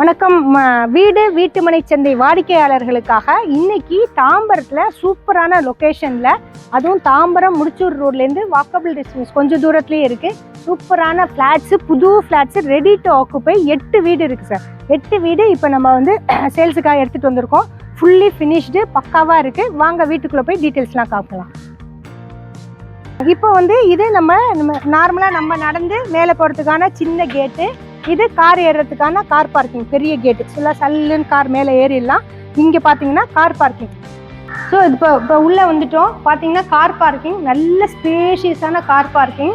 வணக்கம். வீடு வீட்டுமனை சந்தை வாடிக்கையாளர்களுக்காக இன்னைக்கு தாம்பரத்தில் சூப்பரான லொக்கேஷனில் அதுவும் தாம்பரம் முடிச்சூர் ரோட்லேருந்து வாக்கபிள் டிஸ்டன்ஸ் கொஞ்சம் தூரத்துலேயே இருக்குது சூப்பரான ஃப்ளாட்ஸு புது ஃப்ளாட்ஸு ரெடி டு ஆக்குப்பை எட்டு வீடு இருக்குது சார். எட்டு வீடு இப்போ நம்ம வந்து சேல்ஸுக்காக எடுத்துகிட்டு வந்திருக்கோம். ஃபுல்லி ஃபினிஷ்டு பக்காவாக இருக்குது வாங்க வீட்டுக்குள்ளே போய் டீட்டெயில்ஸ்லாம் காக்கலாம் இப்போ வந்து இது நம்ம நம்ம நார்மலாக நம்ம நடந்து மேலே போகிறதுக்கான சின்ன கேட்டு இது கார் ஏறுறதுக்கான கார் பார்க்கிங் பெரிய கேட்டு ஃபுல்லாக சல்லுன்னு கார் மேலே ஏறிடலாம். இங்கே பார்த்தீங்கன்னா கார் பார்க்கிங் ஸோ இப்போ இப்போ உள்ளே வந்துட்டோம். பார்த்தீங்கன்னா கார் பார்க்கிங் நல்ல ஸ்பேஷியஸான கார் பார்க்கிங்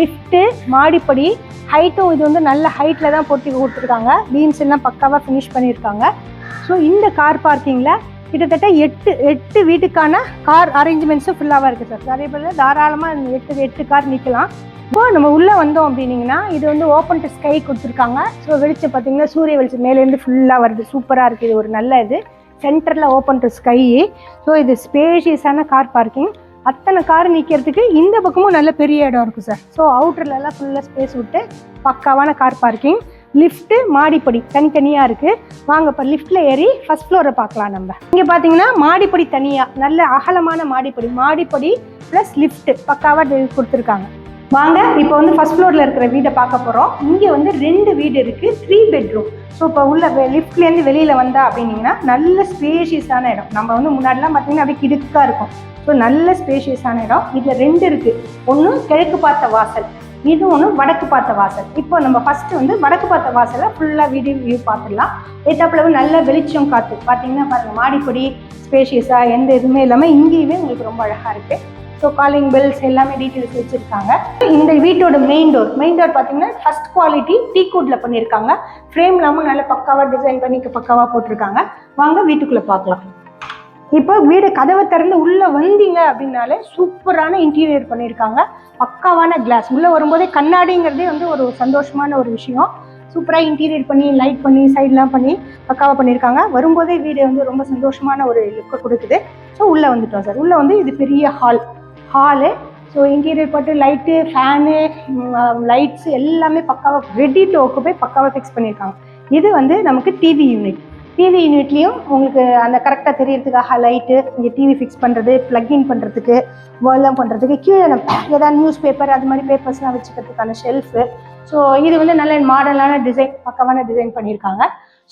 லிஃப்ட்டு மாடிப்படி. ஹைட்டும் இது வந்து நல்ல ஹைட்டில் தான் போட்டி கொடுத்துருக்காங்க. பீம்ஸ் எல்லாம் பக்காவாக ஃபினிஷ் பண்ணியிருக்காங்க. ஸோ இந்த கார் பார்க்கிங்கில் கிட்டத்தட்ட எட்டு எட்டு வீட்டுக்கான கார் அரேஞ்ச்மெண்ட்ஸும் ஃபுல்லாக இருக்குது சார் அதே போல் தாராளமாக எட்டு எட்டு கார் நிற்கலாம் இப்போ நம்ம உள்ளே வந்தோம் அப்படின்னீங்கன்னா இது வந்து ஓப்பன் டு ஸ்கை கொடுத்துருக்காங்க. ஸோ வெளிச்சம் பார்த்தீங்கன்னா சூரிய வெளிச்சம் மேலேருந்து ஃபுல்லாக வருது. சூப்பராக இருக்குது. இது ஒரு நல்ல இது. சென்டரில் ஓப்பன் டு ஸ்கை ஸோ இது ஸ்பேஷியஸான கார் பார்க்கிங் அத்தனை கார் நிற்கிறதுக்கு இந்த பக்கமும் நல்ல பெரிய இடம் இருக்கும் சார் ஸோ அவுட்டர்லலாம் ஃபுல்லாக ஸ்பேஸ் விட்டு பக்காவான கார் பார்க்கிங் லிஃப்ட்டு மாடிப்படி தனித்தனியாக இருக்குது வாங்க இப்போ லிஃப்ட்டில் ஏறி ஃபர்ஸ்ட் ஃப்ளோரை பார்க்கலாம் நம்ம. இங்கே பார்த்தீங்கன்னா மாடிப்படி தனியாக நல்ல அகலமான மாடிப்படி. மாடிப்படி ப்ளஸ் லிஃப்ட்டு பக்காவாக கொடுத்துருக்காங்க. வாங்க இப்போ வந்து ஃபர்ஸ்ட் ஃப்ளோரில் இருக்கிற வீடை பார்க்க போகிறோம் இங்கே வந்து ரெண்டு வீடு இருக்குது த்ரீ பெட்ரூம் ஸோ இப்போ உள்ள லிஃப்ட்லேருந்து வெளியில் வந்தா அப்படின்னீங்கன்னா நல்ல ஸ்பேஷியஸான இடம். நம்ம வந்து முன்னாடிலாம் பார்த்தீங்கன்னா அப்படியே கிடுக்காக இருக்கும். ஸோ நல்ல ஸ்பேஷியஸான இடம். இதில் ரெண்டு இருக்குது ஒன்று கிழக்கு பார்த்த வாசல். இது ஒன்று வடக்கு பார்த்த வாசல். இப்போ நம்ம ஃபஸ்ட்டு வந்து வடக்கு பார்த்த வாசலை ஃபுல்லாக வீடியோ வியூ பார்த்துடலாம். ஏத்தாப்புல நல்ல வெளிச்சம் காற்று பார்த்தீங்கன்னா பாருங்கள் மாடிப்பொடி ஸ்பேஷியஸாக எந்த இதுவுமே இல்லாமல் இங்கேயுமே உங்களுக்கு ரொம்ப அழகாக இருக்குது ஸோ காலிங் பெல்ஸ் எல்லாமே டீட்டெயில்ஸ் வச்சுருக்காங்க. இந்த வீட்டோட மெயின் டோர் மெயின் டோர் பார்த்தீங்கன்னா ஃபர்ஸ்ட் குவாலிட்டி டீ கூட்டில் பண்ணியிருக்காங்க ஃப்ரேம் இல்லாமல் நல்லா பக்காவாக டிசைன் பண்ணி பக்காவாக போட்டிருக்காங்க. வாங்க வீட்டுக்குள்ளே பார்க்கலாம். இப்போ வீடு கதவை திறந்து உள்ளே வந்தீங்க அப்படின்னாலே சூப்பரான இன்டீரியர் பண்ணியிருக்காங்க பக்காவான கிளாஸ் உள்ளே வரும்போதே கண்ணாடிங்கிறதே வந்து ஒரு சந்தோஷமான ஒரு விஷயம். சூப்பராக இன்டீரியர் பண்ணி லைட் பண்ணி சைட்லாம் பண்ணி பக்காவாக பண்ணியிருக்காங்க வரும்போதே வீடு வந்து ரொம்ப சந்தோஷமான ஒரு லுக்கை கொடுக்குது. ஸோ உள்ளே வந்துட்டோம் சார் உள்ளே வந்து இது பெரிய ஹால் ஹாலு ஸோ இன்டீரியர் போட்டு லைட்டு ஃபேனு லைட்ஸ் எல்லாமே பக்காவாக ரெடி டு ஆக்குப்பை பக்காவாக ஃபிக்ஸ் பண்ணியிருக்காங்க இது வந்து நமக்கு டிவி யூனிட் டிவி யூனிட்லேயும் உங்களுக்கு அந்த கரெக்டாக தெரியறதுக்காக லைட்டு இங்கே டிவி ஃபிக்ஸ் பண்ணுறது ப்ளக்இன் பண்ணுறதுக்கு வேர்லாம் பண்ணுறதுக்கு கீழே நம்ம ஏதாவது நியூஸ் பேப்பர் அது மாதிரி பேப்பர்ஸ்லாம் வச்சுக்கிறதுக்கான ஷெல்ஃபு ஸோ இது வந்து நல்ல மாடலான டிசைன் பக்காவான டிசைன் பண்ணியிருக்காங்க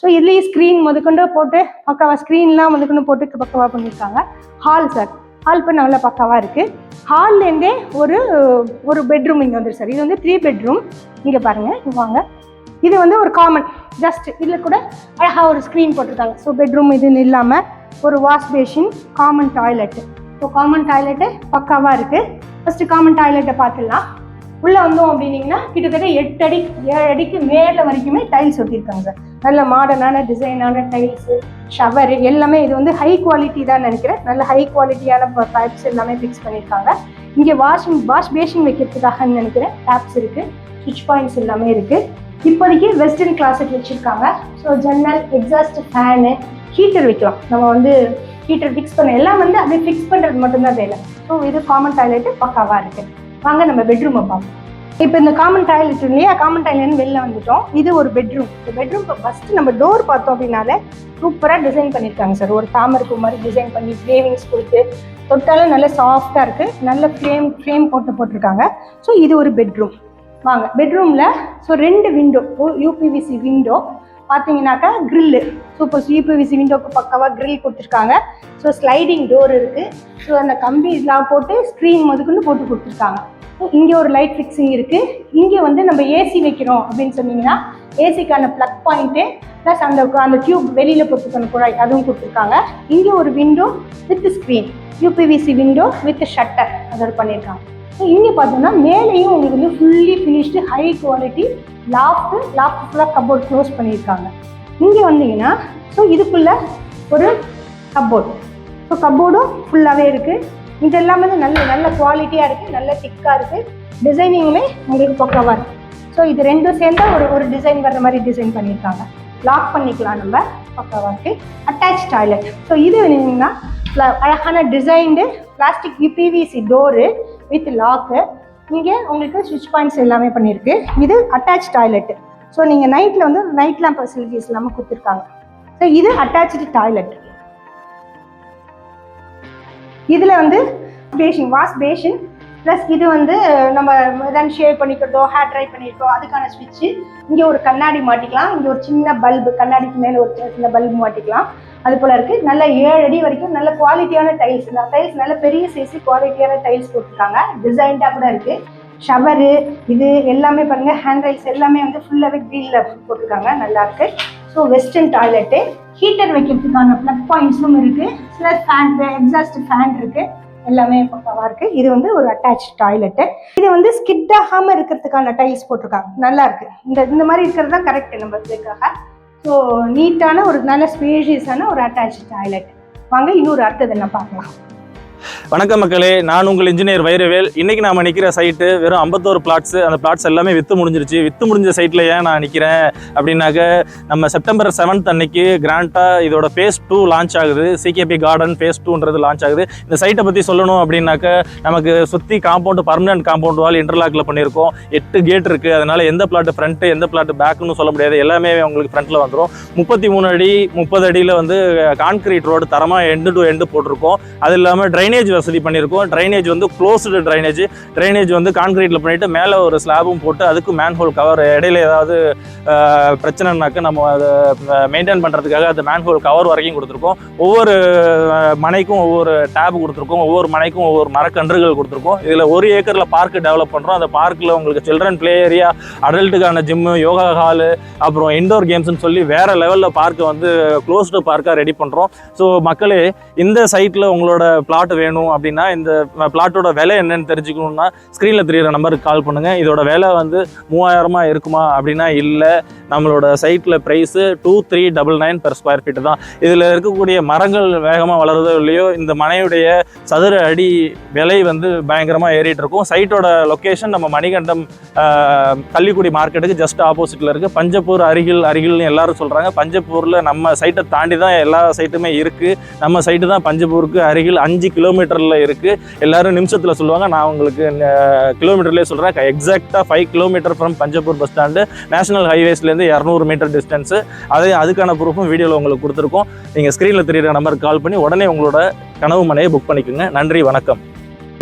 ஸோ இதுலேயும் ஸ்க்ரீன் முதற்கொண்டு போட்டு பக்காவாக ஸ்க்ரீன்லாம் முதற்கொண்டு போட்டு பக்காவாக பண்ணியிருக்காங்க ஹால் சார் ஹால் இப்போ நல்லா பக்காவாக இருக்குது ஹால்லேருந்தே ஒரு ஒரு பெட்ரூம் இங்கே வந்துடும் சார். இது வந்து த்ரீ பெட்ரூம் இங்கே பாருங்கள் வாங்க. இது வந்து ஒரு காமன் ஜஸ்ட் இதில் கூட அழகாக ஒரு ஸ்க்ரீன் போட்டிருக்காங்க. ஸோ பெட்ரூம் இதுன்னு இல்லாமல் ஒரு wash basin common toilet so common toilet பக்காவாக இருக்குது ஃபஸ்ட்டு காமன் டாய்லெட்டை பார்த்துடலாம். உள்ளே வந்தோம் அப்படின்னீங்கன்னா கிட்டத்தட்ட எட்டு அடி ஏழு அடிக்கு மேலே வரைக்குமே டைல்ஸ் ஒட்டியிருக்காங்க. சார் நல்ல மாடர்னான டிசைனான டைல்ஸு ஷவர் எல்லாமே இது வந்து ஹை குவாலிட்டி தான் நினைக்கிறேன். நல்ல ஹை குவாலிட்டியான பைப்ஸ் எல்லாமே ஃபிக்ஸ் பண்ணியிருக்காங்க. இங்கே வாஷிங் வாஷ் பேஷிங் வைக்கிறதுக்காகன்னு நினைக்கிறேன். டேப்ஸ் இருக்குது சுவிட்ச் பாயிண்ட்ஸ் எல்லாமே இருக்குது இப்போதைக்கு வெஸ்டர்ன் கிளாசட் வச்சுருக்காங்க. ஸோ ஜன்னல் எக்ஸாஸ்ட் ஃபேனு ஹீட்டர் வைக்கலாம். நம்ம வந்து ஹீட்டர் ஃபிக்ஸ் பண்ண எல்லாம் வந்து அப்படியே ஃபிக்ஸ் பண்ணுறது மட்டும்தான் வேலை. ஸோ இது காமன் டாய்லெட்டு பக்காவாக இருக்குது வாங்க நம்ம பெட்ரூமை பார்ப்போம் இப்போ இந்த காமன் டாய்லெட் இல்லையா? காமன் டாய்லெட்னு வெளில வந்துட்டோம். இது ஒரு பெட்ரூம் இந்த பெட்ரூம் ஃபர்ஸ்ட் ஃபஸ்ட்டு நம்ம டோர் பார்த்தோம் அப்படின்னாலே சூப்பராக டிசைன் பண்ணியிருக்காங்க சார் ஒரு தாமரைப்பூ மாதிரி டிசைன் பண்ணி ஃப்ளேவிங்ஸ் கொடுத்து தொட்டாலும் நல்ல சாஃப்டாக இருக்குது நல்ல ஃப்ரேம் ஃப்ரேம் போட்டு போட்டிருக்காங்க. ஸோ இது ஒரு பெட்ரூம் வாங்க பெட்ரூமில் ஸோ ரெண்டு விண்டோ யூபிவிசி விண்டோ பார்த்தீங்கன்னாக்கா க்ரில்லு சூப்பர் யூபிவிசி விண்டோக்கு பக்கவாக க்ரில் கொடுத்துருக்காங்க. ஸோ ஸ்லைடிங் டோர் இருக்குது ஸோ அந்த கம்பி இதெல்லாம் போட்டு ஸ்க்ரீன் முதற்கொண்டு போட்டு கொடுத்துருக்காங்க. இங்கே ஒரு லைட் ஃபிக்ஸிங் இருக்குது இங்கே வந்து நம்ம ஏசி வைக்கிறோம் அப்படின்னு சொன்னீங்கன்னா ஏசிக்கான ப்ளக் பாயிண்ட்டு ப்ளஸ் அந்த அந்த டியூப் வெளியில் பொறுத்துக்கணும் குழாய் அதுவும் கொடுத்துருக்காங்க. இங்கே ஒரு window with screen UPVC window with shutter அதோட பண்ணியிருக்காங்க. ஸோ இங்கே பார்த்தோம்னா மேலேயும் உங்களுக்கு வந்து fully finished high quality loft loft ஃபுல்லாக கப்போர்ட் க்ளோஸ் பண்ணியிருக்காங்க. இங்கே வந்தீங்கன்னா ஸோ இதுக்குள்ளே ஒரு கப்போர்ட் ஸோ கப்போர்டும் ஃபுல்லாகவே இருக்குது இது எல்லாமே வந்து நல்ல நல்ல குவாலிட்டியாக இருக்குது நல்ல திக்காக இருக்குது டிசைனிங்குமே உங்களுக்கு பக்கவாக இருக்குது ஸோ இது ரெண்டும் சேர்ந்தா ஒரு ஒரு டிசைன் வர்ற மாதிரி டிசைன் பண்ணியிருக்காங்க லாக் பண்ணிக்கலாம் நம்ம. பக்கவாக இருக்குது அட்டாச் டாய்லெட் ஸோ இது என்னன்னா அழகான designed plastic UPVC door with lock இங்கே உங்களுக்கு சுவிட்ச் பாயிண்ட்ஸ் எல்லாமே பண்ணியிருக்கு இது அட்டாச் டாய்லெட்டு ஸோ நீங்கள் நைட்டில் வந்து நைட் லேம்ப் ஃபெசிலிட்டிஸ் இல்லாமல் கொடுத்துருக்காங்க. ஸோ இது அட்டாச்சு டாய்லெட் இதில் வந்து பேஷின் வாஷ் பேஷின் ப்ளஸ் இது வந்து நம்ம எதாவது ஷேவ் பண்ணிக்கிறதோ ஹேர் ட்ரை பண்ணியிருக்கோ அதுக்கான ஸ்விட்ச்சு இங்கே ஒரு கண்ணாடி மாட்டிக்கலாம். இங்கே ஒரு சின்ன பல்பு கண்ணாடிக்கு மேலே ஒரு சின்ன சின்ன பல்பு மாட்டிக்கலாம். அது போல் இருக்குது நல்ல ஏழு அடி வரைக்கும் நல்ல குவாலிட்டியான டைல்ஸ் இந்த டைல்ஸ் நல்ல பெரிய சைஸு குவாலிட்டியான டைல்ஸ் போட்டிருக்காங்க. டிசைன்டாக கூட இருக்குது ஷவரு இது எல்லாமே பாருங்கள் ஹேண்ட் ரைல்ஸ் எல்லாமே வந்து ஃபுல்லாகவே க்ரீனில் போட்டிருக்காங்க. நல்லாயிருக்கு ஸோ வெஸ்டர்ன் டாய்லெட்டு ஹீட்டர் வைக்கிறதுக்கான ப்ளக் பாயிண்ட்ஸும் இருக்குது சில ஃபேன் எக்ஸாஸ்ட் ஃபேன் இருக்குது எல்லாமே பக்காவாக இருக்குது இது வந்து ஒரு அட்டாச் டாய்லெட்டு இது வந்து ஸ்கிட் ஆகாமல் இருக்கிறதுக்கான டைல்ஸ் போட்டிருக்காங்க. நல்லா இருக்கு. இந்த இந்த மாதிரி இருக்கிறது தான் கரெக்ட் நம்ம இதுக்காக. ஸோ நீட்டான ஒரு நல்ல ஸ்பேஷியஸான ஒரு அட்டாச் டாய்லெட் வாங்க இன்னொரு அடுத்தது என்ன பார்க்கலாம். வணக்கம் மக்களே நான் உங்கள் இன்ஜினியர் வைரவேல். இன்னைக்கு நாம நிற்கிற சைட்டு வெறும் ஐம்பத்தோரு பிளாட்ஸ் அந்த பிளாட்ஸ் எல்லாமே வித்து முடிஞ்சிருச்சு. வித்து முடிஞ்ச சைட்டில் ஏன் நான் நிற்கிறேன் அப்படின்னாக்க நம்ம செப்டம்பர் செவன்த் அன்னைக்கு கிராண்டாக இதோட ஃபேஸ் டூ லான்ச் ஆகுது. சிகேபி கார்டன் ஃபேஸ் டூன்றது லான்ச் ஆகுது. இந்த சைட்டை பற்றி சொல்லணும் அப்படின்னாக்க நமக்கு சுற்றி காம்பவுண்டு பர்மனன்ட் காம்பவுண்ட் வால் இன்டர்லாக்ல பண்ணியிருக்கோம். எட்டு கேட் இருக்குது அதனால் எந்த பிளாட்டு ஃப்ரண்ட்டு எந்த பிளாட் பேக்குன்னு சொல்ல முடியாது. எல்லாமே உங்களுக்கு ஃப்ரண்ட்டில் வந்துடும் முப்பத்தி மூணு அடி முப்பது அடியில் வந்து கான்கிரீட் ரோடு தரமாக எண்டு டு எண்டு போட்டிருக்கோம். அது இல்லாமல் ட்ரைனேஜ் வசதி பண்ணியிருக்கோம். ட்ரைனேஜ் வந்து க்ளோஸ்டு ட்ரைனேஜ் ட்ரைனேஜ் வந்து கான்கிரீட்டில் பண்ணிட்டு மேலே ஒரு ஸ்லாபும் போட்டு அதுக்கு மேன்ஹோல் கவர் இடையில ஏதாவது பிரச்சனைனாக்க நம்ம அதை மெயின்டைன் பண்ணுறதுக்காக அந்த மேன்ஹோல் கவர் வரைக்கும் கொடுத்துருக்கோம். ஒவ்வொரு மனைக்கும் ஒவ்வொரு டேப் கொடுத்துருக்கோம். ஒவ்வொரு மனைக்கும் ஒவ்வொரு மரக்கன்றுகள் கொடுத்துருக்கோம். இதில் ஒரு ஏக்கரில் பார்க் டெவலப் பண்ணுறோம் அந்த பார்க்கில் உங்களுக்கு சில்ட்ரன் ப்ளே ஏரியா அடல்ட்டுக்கான ஜிம்மு யோகா ஹாலு அப்புறம் இண்டோர் கேம்ஸ்னு சொல்லி வேறு லெவலில் பார்க்கை வந்து க்ளோஸ்டு பார்க்காக ரெடி பண்ணுறோம் ஸோ மக்களே இந்த சைட்டில் உங்களோட பிளாட் வேணும் அப்படின்னா இந்த பிளாட்டோட விலை என்னன்னு தெரிஞ்சுக்கணும்னா ஸ்க்ரீனில் தெரியுற நம்பருக்கு கால் பண்ணுங்கள் இதோட விலை வந்து மூவாயிரமாக இருக்குமா அப்படின்னா இல்லை. நம்மளோட சைட்டில் price two three double nine per square feet தான். இதில் இருக்கக்கூடிய மரங்கள் வேகமாக வளருதோ இல்லையோ இந்த மனையுடைய சதுர அடி விலை வந்து பயங்கரமாக ஏறிட்டு இருக்கும். சைட்டோட லொக்கேஷன் நம்ம மணிகண்டம் கள்ளிக்குடி மார்க்கெட்டுக்கு ஜஸ்ட் ஆப்போசிட்டில் இருக்குது பஞ்சப்பூர் அருகில் அருகில்னு எல்லாரும் சொல்கிறாங்க பஞ்சப்பூரில் நம்ம சைட்டை தாண்டி தான் எல்லா சைட்டுமே இருக்குது நம்ம சைட்டு தான் பஞ்சப்பூருக்கு அருகில் அஞ்சு கிலோ கிலோமீட்டரில் இருக்குது எல்லாரும் நிமிஷத்தில் சொல்லுவாங்க. நான் உங்களுக்கு கிலோமீட்டர்லேயே சொல்கிறேன் எக்ஸாக்டாக five kilometer from Panchappur bus stand national ஹைவேஸ்லேருந்து இரநூறு மீட்டர் டிஸ்டன்ஸு அதே அதுக்கான ப்ரூஃபும் வீடியோவில் உங்களுக்கு கொடுத்துருக்கோம். நீங்கள் ஸ்க்ரீனில் தெரியுற நம்பருக்கு கால் பண்ணி உடனே உங்களோட கனவு மனையை புக் பண்ணிக்கோங்க. நன்றி வணக்கம்.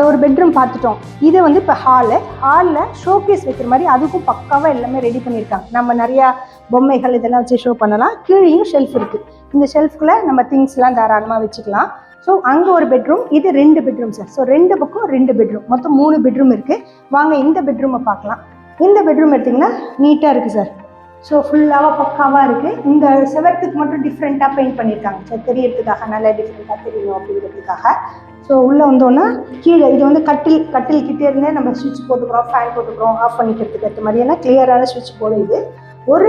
ஒரு பெட்ரூம் பார்த்துட்டோம். இது வந்து இப்போ ஹாலு ஹாலில் ஷோகேஸ் வைக்கிற மாதிரி அதுக்கும் பக்காவாக எல்லாமே ரெடி பண்ணியிருக்காங்க. நம்ம நிறையா பொம்மைகள் இதெல்லாம் வச்சு ஷோ பண்ணலாம். கீழேயும் ஷெல்ஃப் இருக்குது இந்த ஷெல்ஃப்குள்ளே நம்ம திங்ஸ்லாம் தாராளமாக வச்சுக்கலாம். ஸோ அங்கே ஒரு பெட்ரூம் இது ரெண்டு பெட்ரூம் சார் ஸோ ரெண்டு பக்கம் ரெண்டு பெட்ரூம் மொத்தம் மூணு பெட்ரூம் இருக்குது வாங்க இந்த பெட்ரூமை பார்க்கலாம். இந்த பெட்ரூம் எடுத்திங்கன்னா நீட்டாக இருக்குது சார் ஸோ ஃபுல்லாக பக்காவாக இருக்குது இந்த செவரத்துக்கு மட்டும் டிஃப்ரெண்ட்டாக பெயிண்ட் பண்ணியிருக்காங்க சார் தெரியறதுக்காக நல்லா டிஃப்ரெண்ட்டாக தெரியணும் அப்படிங்கிறதுக்காக. ஸோ உள்ளே வந்தோன்னா கீழே இது வந்து கட்டில் கட்டில் கிட்டே இருந்தே நம்ம சுவிட்ச் போட்டுக்கிறோம் ஃபேன் போட்டுக்கிறோம் ஆஃப் பண்ணிக்கிறதுக்கு ஏற்ற மாதிரியான கிளியரான சுவிட்ச் போர்டு இது. ஒரு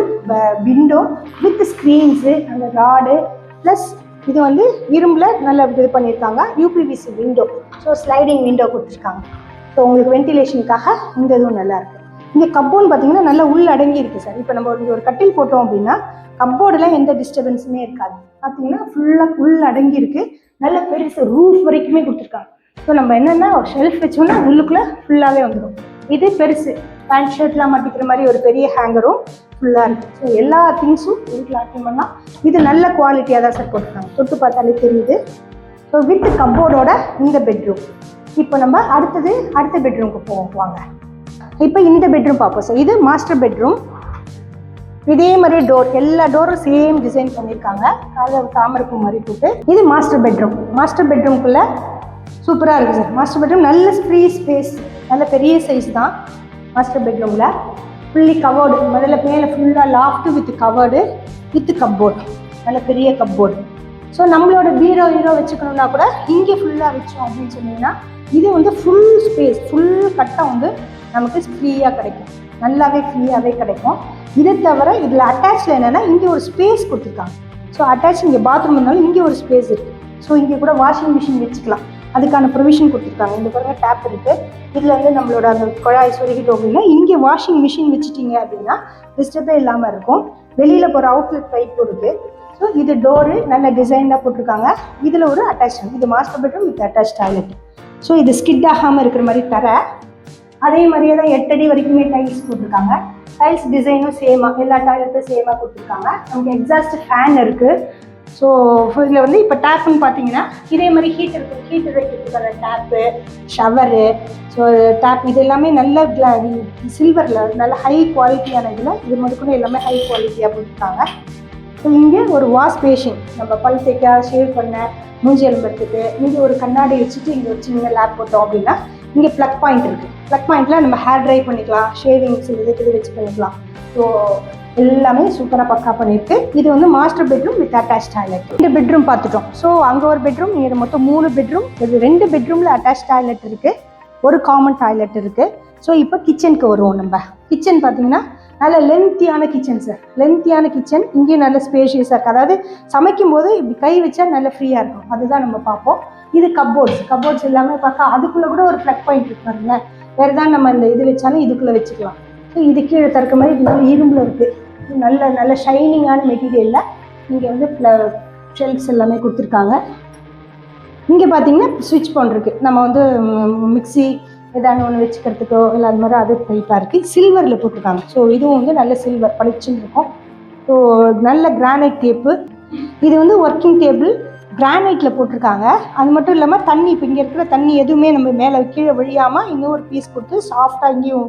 விண்டோ வித் ஸ்க்ரீன்ஸு அந்த ராடு ப்ளஸ் இது வந்து இரும்பில் நல்லா இது பண்ணியிருக்காங்க. UPVC window so sliding window கொடுத்துருக்காங்க. ஸோ உங்களுக்கு வென்டிலேஷனுக்காக இந்த இதுவும் நல்லாயிருக்கு இங்கே கப்போர்டு பார்த்தீங்கன்னா நல்லா உள்ள அடங்கி சார் இப்போ நம்ம ஒரு கட்டில் போட்டோம் அப்படின்னா கப்போர்டெலாம் எந்த டிஸ்டர்பன்ஸுமே இருக்காது. பார்த்தீங்கன்னா ஃபுல்லாக உள் அடங்கி இருக்கு. நல்ல பெருசு ரூஃப் வரைக்குமே கொடுத்துருக்காங்க. ஸோ நம்ம என்னென்னா ஒரு ஷெல்ஃப் வச்சோம்னா உள்ளுக்குள்ளே ஃபுல்லாகவே வந்துடும் இது பெருசு. பேண்ட் ஷர்ட்லாம் மாட்டிக்கிற மாதிரி ஒரு பெரிய ஹேங்கரும் ஃபுல்லாக இருக்குது ஸோ எல்லா திங்ஸும் வீட்டில் அட்டன் பண்ணால் இது நல்ல குவாலிட்டியாக தான் சார் போட்டிருக்காங்க தொட்டு பார்த்தாலே தெரியுது. ஸோ வித் கப்போர்டோட இந்த பெட்ரூம் இப்போ நம்ம அடுத்தது அடுத்த பெட்ரூமுக்கு போவோம். வாங்க. இப்போ இந்த பெட்ரூம் பார்ப்போம் சார் இது மாஸ்டர் பெட்ரூம் இதே மாதிரி டோர் எல்லா டோரும் சேம் டிசைன் பண்ணியிருக்காங்க. கதவு தாமரைப்பூ மாதிரி போட்டு. இது மாஸ்டர் பெட்ரூம் மாஸ்டர் பெட்ரூம்குள்ளே சூப்பராக இருக்குது சார் மாஸ்டர் பெட்ரூம் நல்ல ஃப்ரீ ஸ்பேஸ் நல்ல பெரிய சைஸ் தான் மாஸ்டர் பெட்ரூமில் ஃபுல்லி கவர்டு முதல்ல மேலே ஃபுல்லாக loft with covered with cupboard நல்ல பெரிய கப்போர்டு ஸோ நம்மளோட பீரோ ஹீரோ வச்சுக்கணும்னா கூட இங்கே ஃபுல்லாக வச்சோம் அப்படின்னு சொன்னீங்கன்னா இது வந்து ஃபுல் ஸ்பேஸ் ஃபுல் கட்டம் வந்து நமக்கு ஃப்ரீயாக கிடைக்கும். நல்லாவே ஃப்ரீயாகவே கிடைக்கும். இதை தவிர இதில் அட்டாச்சில் என்னென்னா இங்கே ஒரு ஸ்பேஸ் கொடுத்துருக்காங்க. ஸோ அட்டாச் இங்கே பாத்ரூம் இருந்தாலும் இங்கே ஒரு ஸ்பேஸ் இருக்குது ஸோ இங்கே கூட வாஷிங் மிஷின் வச்சுக்கலாம். அதுக்கான ப்ரொவிஷன் கொடுத்துருக்காங்க. இந்த பாருங்கள் டேப் இருக்குது இதில் வந்து நம்மளோட அந்த குழாய் சொருகிட்டோம் அப்படின்னா இங்கே வாஷிங் மிஷின் வச்சுட்டீங்க அப்படின்னா டிஸ்டர்பே இல்லாமல் இருக்கும். வெளியில் போகிற அவுட்லெட் பைப் இருக்குது ஸோ இது டோரு நல்ல டிசைனாக போட்டிருக்காங்க. இதில் ஒரு அட்டாச் இது master bedroom with attach toilet so இது ஸ்கிட் ஆகாமல் இருக்கிற மாதிரி தர. அதே மாதிரியே தான் எட்டடி வரைக்குமே டைல்ஸ் போட்டிருக்காங்க. டைல்ஸ் டிசைனும் சேமாக எல்லா டாய்லெட்டும் சேமாக கொடுத்துருக்காங்க நமக்கு எக்ஸாஸ்ட் ஃபேன் இருக்குது ஸோ இதில் வந்து இப்போ டேப்புன்னு பார்த்தீங்கன்னா இதே மாதிரி ஹீட் இருக்குது ஹீட்டர் வைக்கிறதுக்கான டேப்பு ஷவரு ஸோ டேப் இது எல்லாமே நல்ல சில்வரில் நல்ல ஹை குவாலிட்டியான இதில் இது முதற்கொண்டு எல்லாமே ஹை குவாலிட்டியாக போட்டிருக்காங்க ஸோ இங்கே ஒரு வாஷ் பேஷின் நம்ம பல் தேய்க்க ஷேவ் பண்ண மூஞ்சி எலும்புறதுக்கு இங்கே ஒரு கண்ணாடி வச்சுட்டு இங்கே ஒரு சின்ன லேப் போட்டோம் அப்படின்னா இங்கே ப்ளக் பாயிண்ட் இருக்குது ப்ளக் பாயிண்ட்டில் நம்ம ஹேர் ட்ரை பண்ணிக்கலாம் ஷேவிங்ஸ் இதுக்கு இது வச்சு பண்ணிக்கலாம். ஸோ எல்லாமே சூப்பராக பக்கா பண்ணியிருக்கு இது வந்து master bedroom with attach toilet ரெண்டு பெட்ரூம் பார்த்துட்டோம். ஸோ அங்கே ஒரு பெட்ரூம் இது மொத்தம் மூணு பெட்ரூம் இது ரெண்டு பெட்ரூமில் அட்டாச் டாய்லெட் இருக்குது ஒரு காமன் டாய்லெட் இருக்குது ஸோ இப்போ கிச்சனுக்கு வருவோம் நம்ம. கிச்சன் பார்த்தீங்கன்னா நல்ல லென்த்தியான கிச்சன் சார் லென்த்தியான கிச்சன் இங்கேயும் நல்ல ஸ்பேஷியஸாக இருக்குது அதாவது சமைக்கும் போது இப்படி கை வச்சா நல்ல ஃப்ரீயாக இருக்கும். அதுதான் நம்ம பார்ப்போம். இது கப்போர்ட்ஸ் கப்போர்ட்ஸ் எல்லாமே பார்க்க அதுக்குள்ளே கூட ஒரு ப்ளக் பாயிண்ட் இருக்கு வேறு தான் நம்ம இந்த இது வச்சாலும் இதுக்குள்ளே வச்சுக்கலாம். ஸோ இது கீழே தற்க மாதிரி இது இரும்பில் இருக்குது நல்ல நல்ல ஷைனிங்கான மெட்டீரியலில் இங்கே வந்து ஷெல்ஃப்ஸ் எல்லாமே கொடுத்துருக்காங்க. இங்கே பார்த்தீங்கன்னா ஸ்விட்ச் போன் இருக்குது நம்ம வந்து மிக்ஸி ஏதாவது ஒன்று வச்சுக்கிறதுக்கோ இல்லை அது மாதிரி அது டைப்பாக இருக்குது சில்வரில் போட்டிருக்காங்க. ஸோ இதுவும் வந்து நல்ல சில்வர் பளிச்சுன்னு இருக்கும். ஸோ நல்ல கிரானைட் டேப்பு இது வந்து ஒர்க்கிங் டேபிள் கிரானைட்டில் போட்டிருக்காங்க. அது மட்டும் இல்லாமல் தண்ணி இப்போ இங்கே இருக்கிற தண்ணி எதுவுமே நம்ம மேலே கீழே விழியாமல் இன்னொரு பீஸ் கொடுத்து சாஃப்டாக இங்கேயும்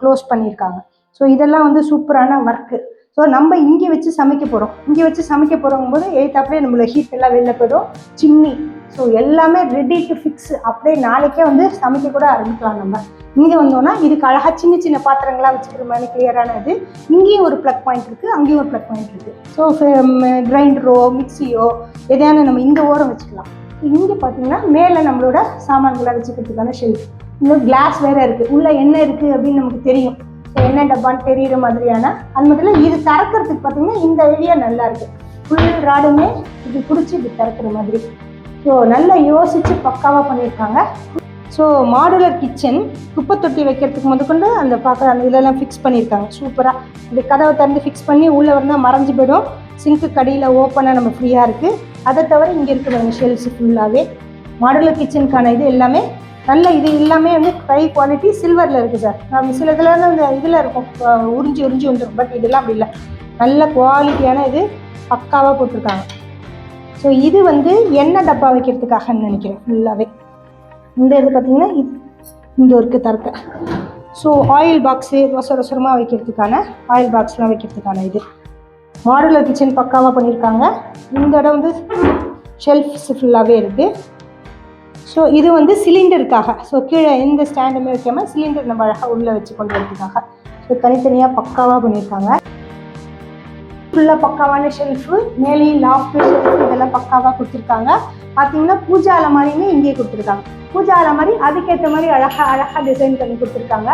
க்ளோஸ் பண்ணியிருக்காங்க. ஸோ இதெல்லாம் வந்து சூப்பரான ஒர்க்கு ஸோ நம்ம இங்கே வச்சு சமைக்க போகிறோம் இங்கே வச்சு சமைக்க போகிறோங்கும் போது எய்த்தாப்புலேயே நம்மளோட ஹீட் எல்லாம் வெளில போயிடும். சிம்னி ஸோ எல்லாமே ரெடி டு ஃபிக்ஸ் அப்படியே நாளைக்கே வந்து சமைக்க கூட ஆரம்பிக்கலாம் நம்ம. இங்கே வந்தோம்னா இதுக்கு அழகாக சின்ன சின்ன பாத்திரங்களாக வச்சுக்கிற மாதிரி கிளியரான இது இங்கேயும் ஒரு ப்ளக் பாயிண்ட் இருக்குது அங்கேயும் ஒரு ப்ளக் பாயிண்ட் இருக்குது ஸோ கிரைண்டரோ மிக்சியோ எதையான நம்ம இந்த ஓரம் வச்சுக்கலாம். இங்கே பார்த்தீங்கன்னா மேலே நம்மளோட சாமான்களை வச்சுக்கிறதுக்கான ஷெல்ஃப் இன்னும் கிளாஸ் வேறு இருக்குது உள்ளே என்ன இருக்குது அப்படின்னு நமக்கு தெரியும். என்ன டப்பான்னு தெரியுற மாதிரியான அது மட்டும் இல்லை இது திறக்கிறதுக்கு பார்த்தீங்கன்னா இந்த ஏரியா நல்லா இருக்குது ஃபுல் ராடுமே இது பிடிச்சி இது திறக்கிற மாதிரி. ஸோ நல்லா யோசித்து பக்காவாக பண்ணியிருக்காங்க ஸோ மாடுலர் கிச்சன் குப்பை தொட்டி வைக்கிறதுக்கு முதற்கொண்டு அந்த பார்க்குற அந்த இதெல்லாம் ஃபிக்ஸ் பண்ணியிருக்காங்க சூப்பராக இந்த கதவை திறந்து ஃபிக்ஸ் பண்ணி உள்ளே வந்தால் மறைஞ்சு போயிடும். சிங்க்கு கடியில் ஓப்பனாக நம்ம ஃப்ரீயாக இருக்குது அதை தவிர இங்கே இருக்கிற ஷெல்ஸ் ஃபுல்லாகவே மாடுலர் கிச்சனுக்கான இது எல்லாமே நல்ல இது எல்லாமே வந்து ஹை குவாலிட்டி சில்வரில் இருக்குது சார் நம்ம சில இதில் அந்த இதில் இருக்கும். உறிஞ்சி உறிஞ்சி வந்துடும் பட் இதெல்லாம் அப்படி இல்லை. நல்ல குவாலிட்டியான இது பக்காவாக போட்டிருக்காங்க. ஸோ இது வந்து எண்ணெய் டப்பா வைக்கிறதுக்காகன்னு நினைக்கிறேன். ஃபுல்லாகவே இந்த இது பார்த்தீங்கன்னா இந்த ஒர்க்கு தரக்க ஸோ ஆயில் பாக்ஸு அவசர வைக்கிறதுக்கான ஆயில் பாக்ஸ்லாம் வைக்கிறதுக்கான இது. மாடுலர் கிச்சன் பக்காவாக பண்ணியிருக்காங்க இந்த இடம் வந்து ஷெல்ஃப்ஸ் ஃபுல்லாகவே இருக்குது ஸோ இது வந்து சிலிண்டருக்காக. ஸோ கீழே எந்த ஸ்டாண்டுமே வைக்காமல் சிலிண்டர் நம்ம அழகாக உள்ளே வச்சு கொண்டு வரதுக்காக ஸோ தனித்தனியாக பக்காவாக பண்ணியிருக்காங்க ஃபுல்லாக பக்காவான ஷெல்ஃபு மேலேயும் லாஃப்ட் ஷெல்ஃப் இதெல்லாம் பக்காவாக கொடுத்துருக்காங்க. பார்த்தீங்கன்னா பூஜா அலமாரியுமே இங்கேயே கொடுத்துருக்காங்க. பூஜா அலமாரி அதுக்கேற்ற மாதிரி அழகாக அழகாக டிசைன் பண்ணி கொடுத்துருக்காங்க.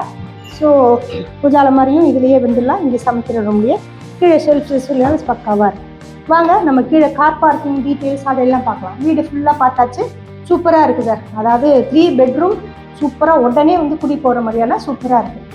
ஸோ பூஜா அலமாரியும் இதுலேயே வந்துடலாம். இங்கே சமைக்கிற ரூம்லேயே கீழே ஷெல்ஃப்ஸ் எல்லாம் பக்காவாக இருக்குது வாங்க நம்ம கீழே கார் பார்க்கிங் டீட்டெயில்ஸ் அதெல்லாம் பார்க்கலாம். வீடு ஃபுல்லாக பார்த்தாச்சு. சூப்பராக இருக்குது சார். அதாவது த்ரீ பெட்ரூம் சூப்பராக உடனே வந்து குடி போகிற மாதிரியெல்லாம் சூப்பராக இருக்குது